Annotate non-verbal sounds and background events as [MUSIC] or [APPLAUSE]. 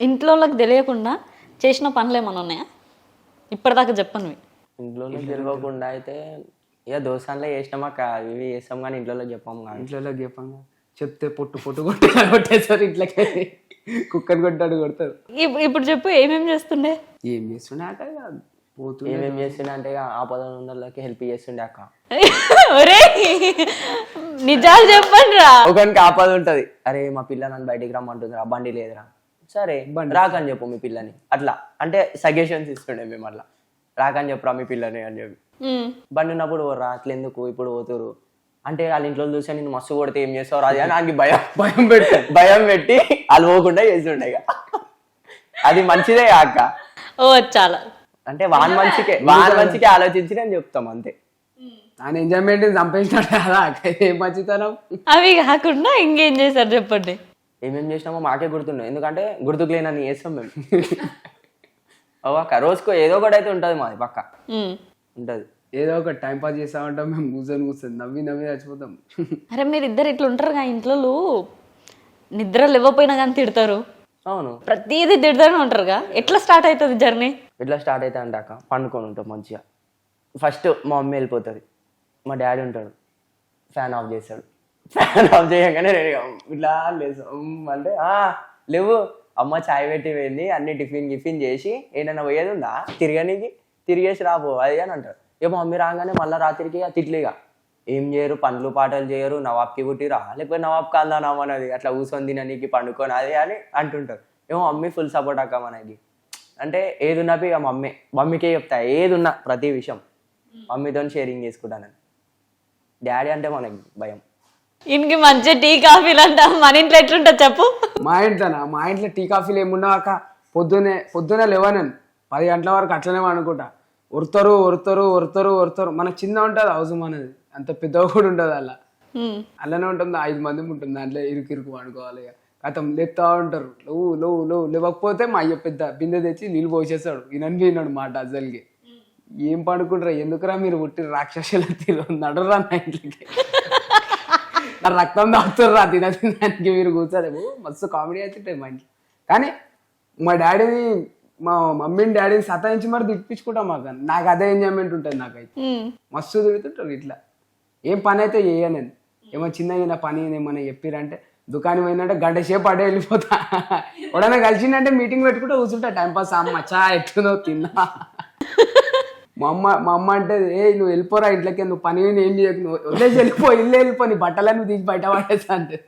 ఇంట్లో వాళ్ళకి తెలియకుండా చేసిన పనులు ఏమైనా ఉన్నాయా? ఇప్పటిదాకా చెప్పను ఇంట్లో తెలియకుండా అయితే ఇక దోసాన్లో చేసినాం అక్క. ఇవి చేస్తాం కానీ ఇంట్లో చెప్పాము కానీ ఇంట్లో చెప్పంగా చెప్తే పొట్టు పొట్టు కొట్టి కొట్టేసారు ఇంట్లోకి. కుక్కర్ కొట్టాడు కొడతారు ఇప్- ఇప్పుడు చెప్పు ఏమేం చేస్తుండే? ఏం చేస్తున్నాక పోతూ ఏమేం చేస్తుండే అంటే ఇక ఆపద ఉన్నోళ్ళకి హెల్ప్ చేస్తుండే అక్క. ఒరే! నిజాలు చెప్పండి రా ఒకరికి ఆపద ఉంటది. అరే మా పిల్ల నన్ను బయటికి రమ్మంటుంది రా బండి లేదురా. సరే రాకని చెప్పు మీ పిల్లని. అట్లా. అంటే సజెషన్స్ ఇస్తుండే మేము అట్లా. రాకని చెప్పురా మీ పిల్లని అని చెప్పి. బండి ఉన్నప్పుడు రా అట్లా ఎందుకు? ఇప్పుడు పోతురు అంటే వాళ్ళ ఇంట్లో చూసి నేను మస్తు కొడితే ఏం చేస్తావు? అది అని నాకు భయం. భయం పెడతారు భయం పెట్టి వాళ్ళు పోకుండా చేస్తుండే ఇక. అది మంచిదే అక్క ఓ చాలా. అంటే వాన్ మంచికే వాన్ మంచికే ఆలోచించి నేను చెప్తాం అంతే. ఆయన ఎంజాయ్మెంట్ చంపేసినాడు కదా ఏం మంచితనం? అవి కాకుండా ఇంకేం చేశారు చెప్పండి. ఏమేం చేసినామో మాకే గుర్తుండే ఎందుకంటే గుర్తుకు లేనని చేస్తాం మేము. ఓ అక్క రోజుకో ఏదో ఒకటి అయితే ఉంటుంది మాది పక్క. ఉంటుంది. ఏదో ఒక టైం పాస్ చేస్తా ఉంటాం మేము కూర్చొని కూర్చొని నవ్వి నవ్వి చచ్చిపోతాం. అరే మీరు ఇద్దరు ఇట్లా ఉంటారుగా ఇంట్లో నిద్ర లేవపోయినా కానీ తిడతారు. అవును. ప్రతిదీ తిడతానే ఉంటారుగా ఎట్లా స్టార్ట్ అవుతుంది జర్నీ ఎట్లా స్టార్ట్ అయితే అంటే అక్క పండుకొని ఉంటాం మంచిగా. ఫస్ట్ మా మమ్మీ వెళ్ళిపోతుంది. మా డాడీ ఉంటాడు. ఫ్యాన్ ఆఫ్ చేస్తాడు. ఫ్యాన్ ఆఫ్ చేయగానే నేను ఇట్లా అంటే లేవు అమ్మ చాయ్ పెట్టి వెళ్ళి అన్ని టిఫిన్ గిఫిన్ చేసి ఏదైనా పోయేది ఉందా? తిరగనికి తిరిగేసి రాబో అది అని అంటారు. ఇక మమ్మీ రాగానే మళ్ళీ రాత్రికి ఇక తిట్లేగా ఏం చేయరు పండ్లు పాటలు చేయరు నవాబ్కి పుట్టిరా లేకపోతే నవాబ్ కాందా అది అట్లా కూర్చొని తిననీకి పండుకొని? అది అని అంటుంటారు. ఏమో మమ్మీ ఫుల్ సపోర్ట్ అక్క మనకి. అంటే ఏది ఉన్నా ఇక మమ్మీ మమ్మీకే చెప్తా ఏది ఉన్నా ప్రతి విషయం. మమ్మీతో షేరింగ్ చేసుకుంటాను డాడీ అంటే మనకి భయం. ఇంటికి మంచి టీ కాఫీలు అంట మన ఇంట్లో ఎట్లుంటుంది చెప్పు. మా ఇంట్లోనా? మా ఇంట్లో టీ కాఫీలు ఏమున్నాక పొద్దునే పొద్దునే లేవనేను పది గంటల వరకు అట్లనే అనుకుంటా ఉరుతారు ఉరుతారు ఉరుతారు ఉరుతారు. మనకు చిన్న ఉంటుంది హౌస్ మనది అంత పెద్దగా కూడా ఉంటుంది అలా. అలానే ఉంటుంది. ఐదు మంది ఉంటుంది. దాంట్లో ఇరుకు ఇరుకు అనుకోవాలి కథం లేపుతా ఉంటారు. Love love love. లేవకపోతే మా అయ్య పెద్ద బిందె తెచ్చి నీళ్ళు పోసేస్తాడు. వినని విన్నాడు మాట అసలుకి. ఏం పడుకుంటారా? ఎందుకురా మీరు పుట్టి రాక్షసులు తిరు నడరా నా ఇంట్లోకి? నా రక్తం తాగుతుర్రా తిన తినడానికి మీరు కూర్చోలేము. మస్తు కామెడీ అవుతుంటాయి మా ఇంట్లో కానీ మా డాడీని మా మమ్మీని డాడీని సతాయించి మరి తిప్పించుకుంటాం మాకు నాకు అదే ఎంజాయ్మెంట్ ఉంటుంది నాకైతే. మస్తు తిరుగుతుంటారు ఇట్లా. ఏం పని అయితే చేయను ఏమో చిన్న చిన్న పని ఏమన్నా చెప్పిరంటే దుకాణం పోయిందంటే గంట సేపు అడే వెళ్ళిపోతా. [LAUGHS] ఎవడన్నా కలిసిందంటే మీటింగ్ పెట్టుకుంటే కూర్చుంటా. టైం పాస్ అమ్మ చా ఎట్లునో తిన్నా. [LAUGHS] మా అమ్మ మా అమ్మ అంటే ఏ నువ్వు వెళ్ళిపోరా ఇంట్లోకి నువ్వు పని ఏం చేయకు నువ్వు వదిలేసి వెళ్ళిపో ఇల్లు వెళ్ళిపో నీ బట్టలన్నీ తీసి బయట పడేసా అంటే